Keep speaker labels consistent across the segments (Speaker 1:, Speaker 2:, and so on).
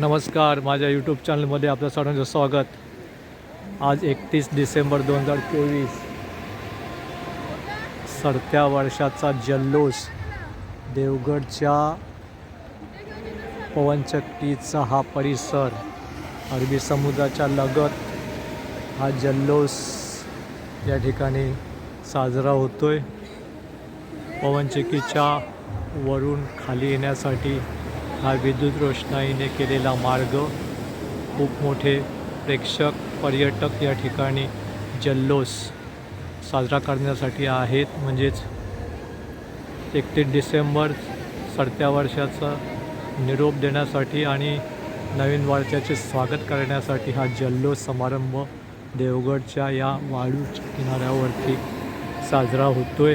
Speaker 1: नमस्कार माझ्या यूट्यूब चॅनलमध्ये आपलं सर्वांचं स्वागत. आज एकतीस डिसेंबर दोन हजार चोवीस. सरत्या वर्षाचा जल्लोष देवगडच्या पवनचक्कीचा हा परिसर अरबी समुद्राच्या लगत हा जल्लोष या ठिकाणी साजरा होतो आहे पवनचक्कीच्या वरून खाली येण्यासाठी हा विद्युत रोषणाईने केलेला मार्ग खूप मोठे प्रेक्षक पर्यटक या ठिकाणी जल्लोष साजरा करण्यासाठी आहेत. म्हणजेच एकतीस डिसेंबर सरत्या वर्षाचा निरोप देण्यासाठी आणि नवीन वर्षाचे स्वागत करण्यासाठी हा जल्लोष समारंभ देवगडच्या या वाळूच्या किनाऱ्यावरती साजरा होतो आहे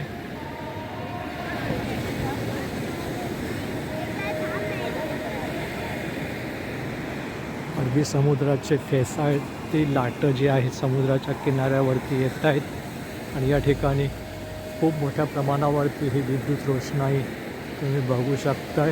Speaker 1: अरबी समुद्राचे फेसाळती लाटं जी आहेत समुद्राच्या किनाऱ्यावरती येत आहेत. आणि या ठिकाणी खूप मोठ्या प्रमाणावरती ही विद्युत रोषणाई तुम्ही बघू शकताय.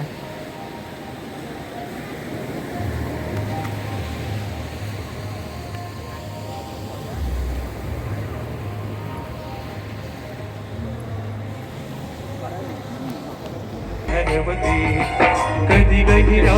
Speaker 2: कधी गहिरा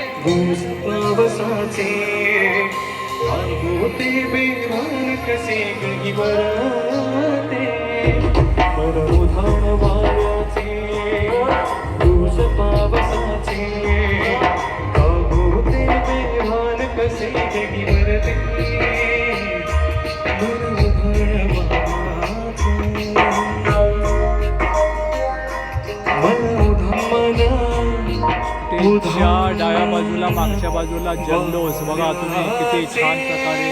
Speaker 2: वाऱ्याचे अनुभूते पावसाचे कसे गही वरते मन उधाण
Speaker 1: स्टेजच्या डाव्या बाजूला मागच्या बाजूला जल्लोष. बघा तुम्ही किती छान प्रकारे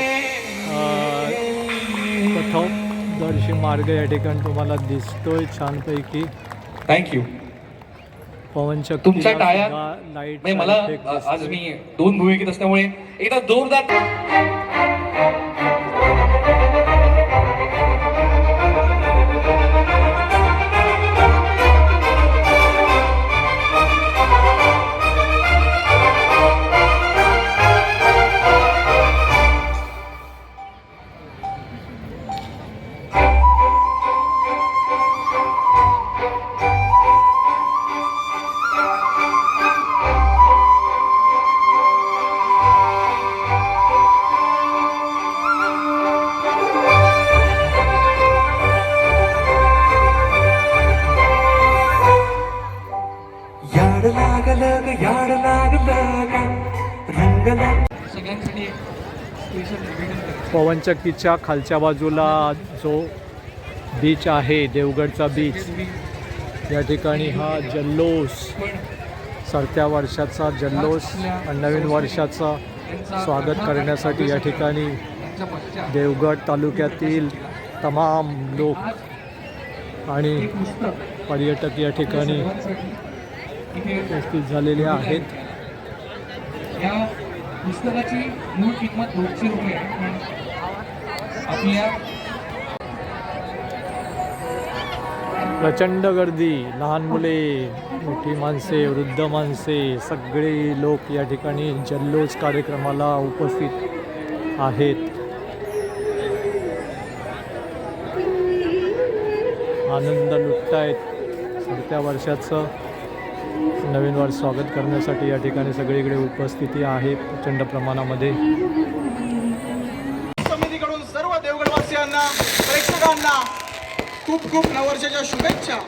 Speaker 1: पथदर्शी मार्ग या ठिकाणी तुम्हाला दिसतोय छानपैकी.
Speaker 2: थँक्यू
Speaker 1: पवनचक्की
Speaker 2: तुमच्या टाळ्या- लाइट मला आज मी दोन भूमिकेत असल्यामुळे एकदा जोरदार
Speaker 1: पवनचक्कीच्या खालच्या बाजूला जो बीच आहे देवगडचा बीच या ठिकाणी हा जल्लोष सरत्या वर्षाचा जल्लोष आणि नवीन वर्षाचा स्वागत करण्यासाठी या ठिकाणी देवगड तालुक्यातील तमाम लोक आणि पर्यटक या ठिकाणी उपस्थित झालेले आहेत.
Speaker 3: पुस्तकाची मूळ किंमत दोनशे रुपये पण आपल्या
Speaker 1: प्रचंड गर्दी लहान मुले मोठी माणसे वृद्ध माणसे सगळे लोक या ठिकाणी जल्लोष कार्यक्रमाला उपस्थित आहेत. आनंद लुटतायत सरत्या वर्षाचं. नवीन वर्ष स्वागत करण्यासाठी या ठिकाणी सगळीकडे उपस्थिती आहे प्रचंड प्रमाणामध्ये.
Speaker 4: समितीकडून सर्व देवगडवासियांना प्रेक्षकांना खूप खूप नववर्षाच्या शुभेच्छा.